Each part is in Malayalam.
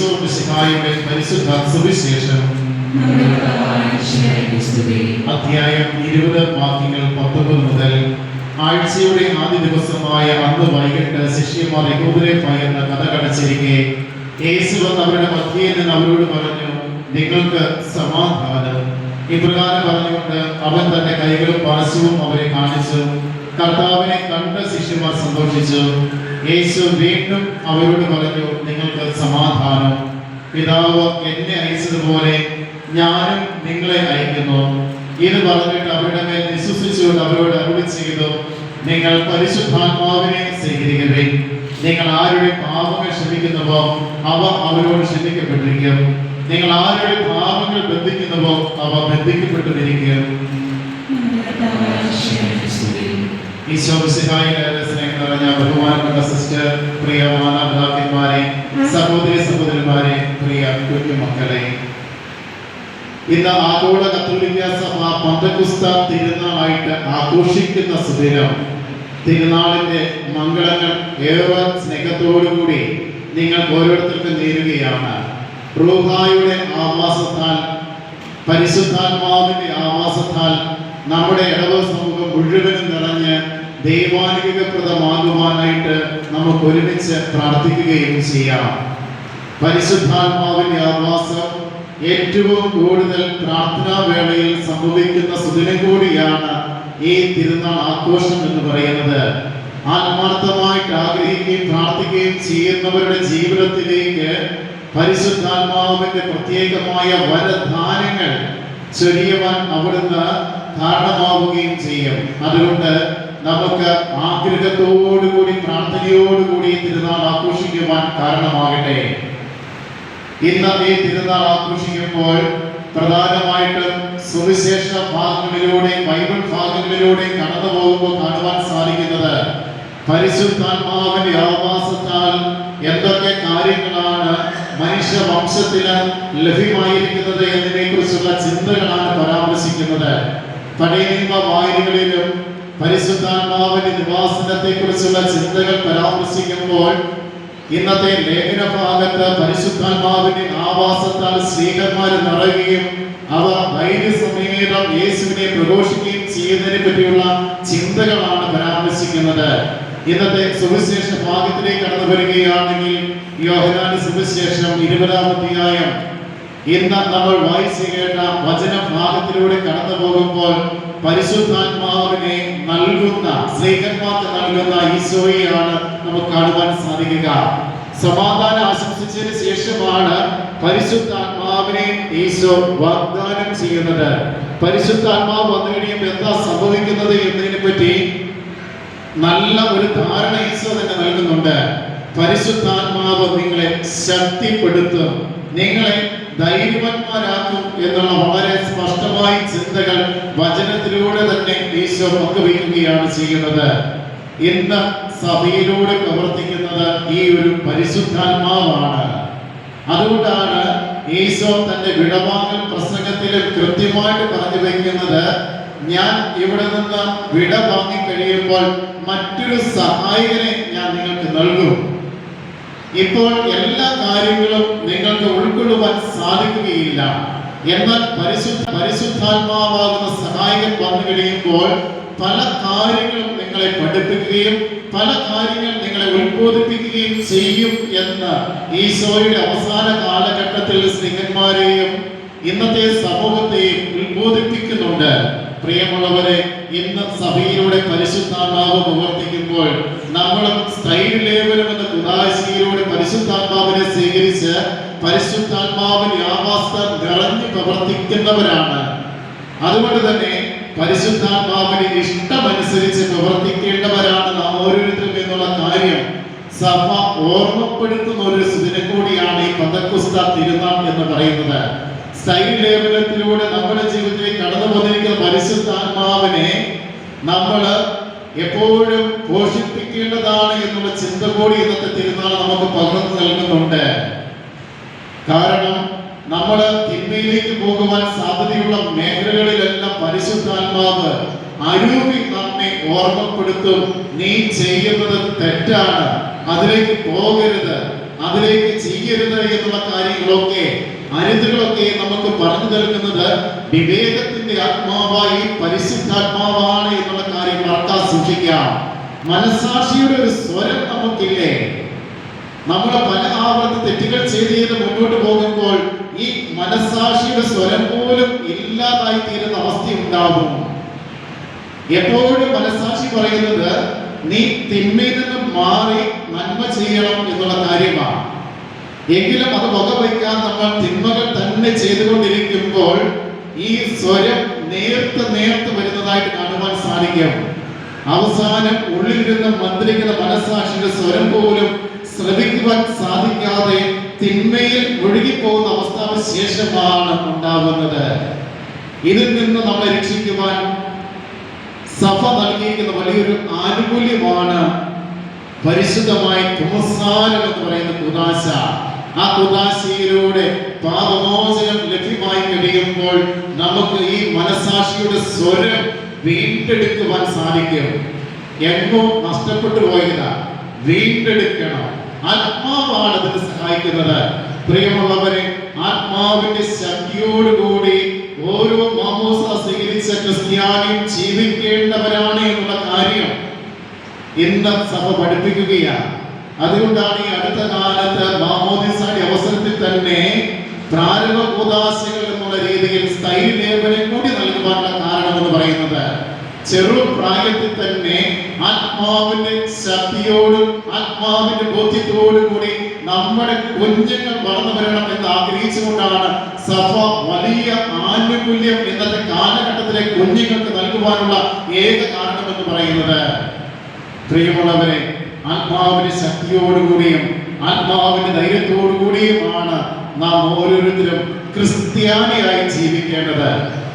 ഈശോ മിശിഹായുടെ പരിശുദ്ധ സുവിശേഷം അധ്യായം ഇരുപത് വാക്യങ്ങൾ പത്തൊമ്പത് മുതൽ ആഴ്ചയുടെ ആദ്യ ദിവസമായ അന്ന് വൈകിട്ട് ശിഷ്യന്മാർ യഹൂദരെ പകർന്ന് കഥ കടച്ചിരിക്കെ. യേശു വന്ന് അവരുടെ മധ്യയിൽ നിന്ന് അവരോട് പറഞ്ഞു നിങ്ങൾക്ക് സമാധാനം. ഇപ്രകാരം പറഞ്ഞുകൊണ്ട് അവൻ തന്റെ കൈകളും പരസ്യവും അവരെ കാണിച്ചു. കർത്താവിനെ കണ്ട ശിഷ്യന്മാർ സന്തോഷിച്ചു. യേശു വീണ്ടും അവരോട് പറഞ്ഞു നിങ്ങൾക്ക് സമാധാനം. പിതാവ് എന്നെ അയച്ചതുപോലെ ഞാനും നിങ്ങളെ അയക്കുന്നു. ഇത് പറഞ്ഞിട്ട് അവരുടെ മേൽ വിശ്വസിച്ചുകൊണ്ട് അവരോട് അരുളി ചെയ്തു നിങ്ങൾ പരിശുദ്ധാത്മാവിനെ സ്വീകരിക്കവേ നിങ്ങൾ ആരുടെ പാപങ്ങൾ ക്ഷമിക്കുന്നുവോ അവ അവരോട് ക്ഷമിക്കപ്പെട്ടിരിക്കും. നിങ്ങൾ ആരുടെ പാപങ്ങൾ ബന്ധിക്കുന്നുവോ അവ ബന്ധിക്കപ്പെട്ടിരിക്കും ഈശോ മിശിഹായിലെ സ്നേഹം നിറഞ്ഞ ബഹുമാനപ്പെട്ട സിസ്റ്റർ പ്രിയ മാതാപിതാക്കന്മാരെ സഹോദരി സഹോദരന്മാരെ പ്രിയ കുഞ്ഞുമക്കളെ. ഇന്ന് ആഗോള കത്തോലിക്ക സഭ പന്തകുസ്ത തിരുനാളായിട്ട് ആഘോഷിക്കുന്ന സുദിനം തിരുനാളിന്റെ മംഗളങ്ങൾ ഏറെ സ്നേഹത്തോടുകൂടി നിങ്ങൾ ഓരോരുത്തർക്കും നേരുകയാണ്. റൂഹായുടെ ആവാസത്താൽ പരിശുദ്ധാത്മാവിന്റെ ആവാസത്താൽ നമ്മുടെ ഇടവ സമൂഹം മുഴുവനും നിറഞ്ഞ് ദൈവാനുഗ്രഹപ്രദമാകുവാനായിട്ട് നമുക്ക് ഒരുമിച്ച് പ്രാർത്ഥിക്കുകയും ചെയ്യാം. പരിശുദ്ധാത്മാവിന്റെ ആവാസം ഏറ്റവും കൂടുതൽ പ്രാർത്ഥനാ വേളയിൽ സംഭവിക്കുന്ന സുദിനം കൂടിയാണ് ഈ തിരുനാൾ ആഘോഷം എന്ന് പറയുന്നത്. ആത്മാർത്ഥമായിട്ട് ആഗ്രഹിക്കുകയും പ്രാർത്ഥിക്കുകയും ചെയ്യുന്നവരുടെ ജീവിതത്തിലേക്ക് പരിശുദ്ധാത്മാവിന്റെ പ്രത്യേകമായ വരദാനങ്ങൾ ചൊരിയുവാൻ അവിടുന്ന് കാരണമാവുകയും ചെയ്യും. അതുകൊണ്ട് നമുക്ക് ആഗ്രഹത്തോടുകൂടി പ്രാർത്ഥനയോടുകൂടി തിരുനാൾ ആഘോഷിക്കുവാൻ കാരണമാകട്ടെ. ഇന്ന് ഈ തിരുനാൾ ആഘോഷിക്കുമ്പോൾ പ്രധാനമായിട്ടും സുവിശേഷ ഭാഗങ്ങളിലൂടെ ബൈബിൾ ഭാഗങ്ങളിലൂടെ കടന്നു പോകുമ്പോൾ കാണുവാൻ സാധിക്കുന്നത് പരിശുദ്ധാത്മാവിന്റെ ആവാസത്താൽ എന്തൊക്കെ കാര്യങ്ങളാണ് മനുഷ്യ വംശത്തിന് ലഭ്യമായിരിക്കുന്നത് എന്നതിനെ കുറിച്ചുള്ള ചിന്തകളാണ് പരാമർശിക്കുന്നത്. വായനകളിലും പരിശുദ്ധാത്മാവിന്റെ നിവാസനത്തെ കുറിച്ചുള്ള ചിന്തകൾ പരാമർശിക്കുമ്പോൾ ഇന്നത്തെ ലേഖന ഭാഗത്ത് പരിശുദ്ധാത്മാവിന്റെ ആവാസത്താൽ സ്ത്രീകന്മാർ നിറയുകയും അവർ ധൈര്യസമേതം യേശുവിനെ പ്രഘോഷിക്കുകയും ചെയ്യുന്നതിനെ പറ്റിയുള്ള ചിന്തകളാണ് പരാമർശിക്കുന്നത്. ഇന്നത്തെ സുവിശേഷ ഭാഗത്തിലേക്ക് കടന്നു വരികയാണെങ്കിൽ യോഹനാന സുവിശേഷം ഇരുപതാം അധ്യായം. ഇന്ന് നമ്മൾ വായിച്ചു കേട്ട വചന ഭാഗത്തിലൂടെ കടന്നു പോകുമ്പോൾ പരിശുദ്ധാത്മാവിനെ നൽകുന്ന സ്നേഹന്മാർക്ക് നൽകുന്ന ഈശോയെയാണ് നമുക്ക് കാണുവാൻ സാധിക്കുക. സമാധാനം ആശംസിച്ചതിന് ശേഷമാണ് പരിശുദ്ധാത്മാവിനെ ഈശോ വാഗ്ദാനം ചെയ്യുന്നത്. പരിശുദ്ധാത്മാവ് വന്നു കഴിയുമ്പോൾ എന്താ സംഭവിക്കുന്നത് എന്നതിനെ പറ്റി നല്ല ഒരു ധാരണ ഈശോ തന്നെ നൽകുന്നുണ്ട്. പരിശുദ്ധാത്മാവ് നിങ്ങളെ ശക്തിപ്പെടുത്തും. നിങ്ങളെ ധൈര്യവന്മാരാക്കും എന്നുള്ള വളരെ സ്പഷ്ടമായ ചിന്തകൾ വചനത്തിലൂടെ തന്നെ ഈശോ പങ്കുവയ്ക്കുകയാണ് ചെയ്യുന്നത്. ഇന്ന് സഭയിലൂടെ പ്രവർത്തിക്കുന്നത് ഈ ഒരു പരിശുദ്ധാത്മാവാണ്. അതുകൊണ്ടാണ് ഈശോ തന്റെ വിടവാങ്ങൽ പ്രസംഗത്തിൽ കൃത്യമായിട്ട് പറഞ്ഞു വയ്ക്കുന്നത് ഞാൻ ഇവിടെ നിന്ന് വിട വാങ്ങി കഴിയുമ്പോൾ മറ്റൊരു സഹായകനെ ഞാൻ നിങ്ങൾക്ക് നൽകും. ഇപ്പോൾ എല്ലാ കാര്യങ്ങളും നിങ്ങൾക്ക് ഉൾക്കൊള്ളുവാൻ സാധിക്കുകയില്ല. എന്നാൽ പരിശുദ്ധ പരിശുദ്ധാത്മാവാകുന്ന സഹായകൻ വന്നു കഴിയുമ്പോൾ പല കാര്യങ്ങളും നിങ്ങളെ പഠിപ്പിക്കുകയും പല കാര്യങ്ങൾ നിങ്ങളെ ഉത്ബോധിപ്പിക്കുകയും ചെയ്യും എന്ന് ഈശോയുടെ അവസാന കാലഘട്ടത്തിൽ സ്നേഹന്മാരെയും ഇന്നത്തെ സമൂഹത്തെയും ഉത്ബോധിപ്പിക്കുന്നുണ്ട്. പ്രിയമുള്ളവരെ ഇന്ന് സഭയിലൂടെ പരിശുദ്ധാത്മാവ് പ്രവർത്തിക്കുന്നവരാണ്. അതുകൊണ്ട് തന്നെ പരിശുദ്ധാത്മാവിന് ഇഷ്ടമനുസരിച്ച് പ്രവർത്തിക്കേണ്ടവരാണ് നാം ഓരോരുത്തരും എന്നുള്ള കാര്യം സഭ ഓർമ്മപ്പെടുത്തുന്ന ഒരു സുദിനം കൂടിയാണ് ഈ പതക്കുസ്ത തിരുനാൾ എന്ന് പറയുന്നത്. സ്റ്റൈൽ ലേപനത്തിലൂടെ നമ്മുടെ ജീവിതത്തിൽ കടന്നു വന്നിരിക്കുന്ന പരിശുദ്ധാത്മാവിനെ നമ്മൾ എപ്പോഴും പോഷിപ്പിക്കേണ്ടതാണ് എന്നുള്ള ചിന്ത കൂടി ഇന്നത്തെ തിരുനാൾ നമുക്ക് പകർന്നു നൽകുന്നുണ്ട്. കാരണം നമ്മൾ തിന്മയിലേക്ക് പോകുവാൻ സാധ്യതയുള്ള മേഖലകളിലെല്ലാം പരിശുദ്ധാത്മാവ് അരൂപി നമ്മെ ഓർമ്മപ്പെടുത്തും. നീ ചെയ്യുന്നത് തെറ്റാണ്. അതിലേക്ക് പോകരുത്. അതിലേക്ക് ചെയ്യരുത് എന്നുള്ള കാര്യങ്ങളൊക്കെ അരുതുകളൊക്കെ നമുക്ക് പറഞ്ഞു നൽകുന്നത് വിവേകത്തിന്റെ ആത്മാവായി പരിശുദ്ധാത്മാവാണ് എന്നുള്ള കാര്യം മറക്കാൻ സൂക്ഷിക്കാം. മനസാക്ഷിയുടെ ഒരു സ്വരം നമുക്കില്ലേ? നമ്മൾ പല ആവർത്തി തെറ്റുകൾ ചെയ്ത് ചെയ്ത് മുന്നോട്ട് പോകുമ്പോൾ ഈ മനസാക്ഷിയുടെ സ്വരം പോലും ഇല്ലാതായി തീരുന്ന അവസ്ഥ ഉണ്ടാവും എപ്പോഴും മനസാക്ഷി പറയുന്നത് നീ തിന്മയിൽ നിന്ന് മാറി നന്മ ചെയ്യണം എന്നുള്ള കാര്യമാണ്. എങ്കിലും അത് വകവയ്ക്കാൻ നമ്മൾ തിന്മകൾ തന്നെ ചെയ്തുകൊണ്ടിരിക്കുമ്പോൾ ഈ സ്വരം നേർത്ത് നേർത്ത് വരുന്നതായിട്ട് കാണുവാൻ സാധിക്കും. അവസാനം ഉള്ളിൽ ഉള്ളിലിരുന്ന് മന്ത്രിക്കുന്ന മനസാക്ഷിയുടെ സ്വരം പോലും ശ്രവിക്കുവാൻ സാധിക്കാതെ തിന്മയിൽ ഒഴുകിപ്പോകുന്ന അവസ്ഥാവിശേഷമാണ് ഉണ്ടാകുന്നത്. ഇതിൽ നിന്ന് നമ്മളെ രക്ഷിക്കുവാൻ സഭ നൽകിയിരിക്കുന്ന വലിയൊരു ആനുകൂല്യമാണ് പരിശുദ്ധമായി കുമസാരം എന്ന് പറയുന്ന കുദാശ. ആ കുദാശയിലൂടെ പാപമോചനം ലഭ്യമായി കഴിയുമ്പോൾ നമുക്ക് ഈ മനസാക്ഷിയുടെ സ്വരം വീണ്ടെടുക്കുവാൻ സാധിക്കും. എങ്ങോ നഷ്ടപ്പെട്ടു പോയതാ വീണ്ടെടുക്കണം. ആത്മാവാണ് അതിന് സഹായിക്കുന്നത് പ്രിയമുള്ളവരെ ആത്മാവിന്റെ ശക്തിയോടുകൂടി ഓരോ മാമോസ സ്വീകരിച്ച ക്രിസ്ത്യാനിയും ജീവിക്കേണ്ടവരാണ് എന്നുള്ള കാര്യം ഇന്ന് സഭ പഠിപ്പിക്കുകയാണ്. അതുകൊണ്ടാണ് ഈ അടുത്ത കാലത്ത് മാമോദിസാന്റെ അവസരത്തിൽ തന്നെ പ്രാരംഭ കൂതാശകൾ എന്നുള്ള രീതിയിൽ സ്ഥൈര്യലേപനം കൂടി നൽകുവാനുള്ള കാരണം എന്ന് പറയുന്നത്. ചെറു തന്നെ ആത്മാവിന്റെ ശക്തിയോടും ആത്മാവിന്റെ ബോധ്യത്തോടും കൂടി നമ്മുടെ കുഞ്ഞുങ്ങൾ വളർന്നു വരണം എന്ന് ആഗ്രഹിച്ചുകൊണ്ടാണ് സഭ വലിയ ആനുകൂല്യം ഇന്നത്തെ കാലഘട്ടത്തിലെ കുഞ്ഞുങ്ങൾക്ക് നൽകുവാനുള്ള കാരണം എന്ന് പറയുന്നത്. പ്രിയമുള്ളവരെ ആത്മാവിന്റെ ശക്തിയോടുകൂടിയും ആത്മാവിന്റെ ധൈര്യത്തോടുകൂടിയുമാണ് നാം ഓരോരുത്തരും ക്രിസ്ത്യാനിയായി ജീവിക്കേണ്ടത്.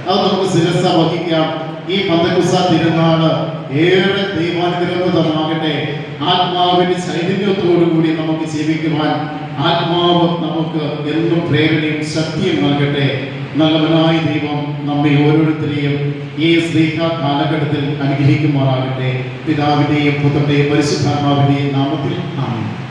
അത് നമുക്ക് ശിരസ വഹിക്കാം. ഈ പന്തകുസ തിരുനാൾ ഏറെ ദൈവാനുഗ്രഹമാകട്ടെ ആത്മാവിന്റെ ചൈതന്യത്തോടുകൂടി നമുക്ക് ജീവിക്കുവാൻ ആത്മാവ് നമുക്ക് എന്നും പ്രേരണയും ശക്തിയും നൽകട്ടെ. നല്ലവനായ ദൈവം നമ്മെ ഓരോരുത്തരെയും ഈ സ്നേഹ കാലഘട്ടത്തിൽ അനുഗ്രഹിക്കുമാറാകട്ടെ. പിതാവിന്റെയും പുത്രന്റെയും പരിശുദ്ധാത്മാവിന്റെയും നാമത്തിൽ ആമേൻ.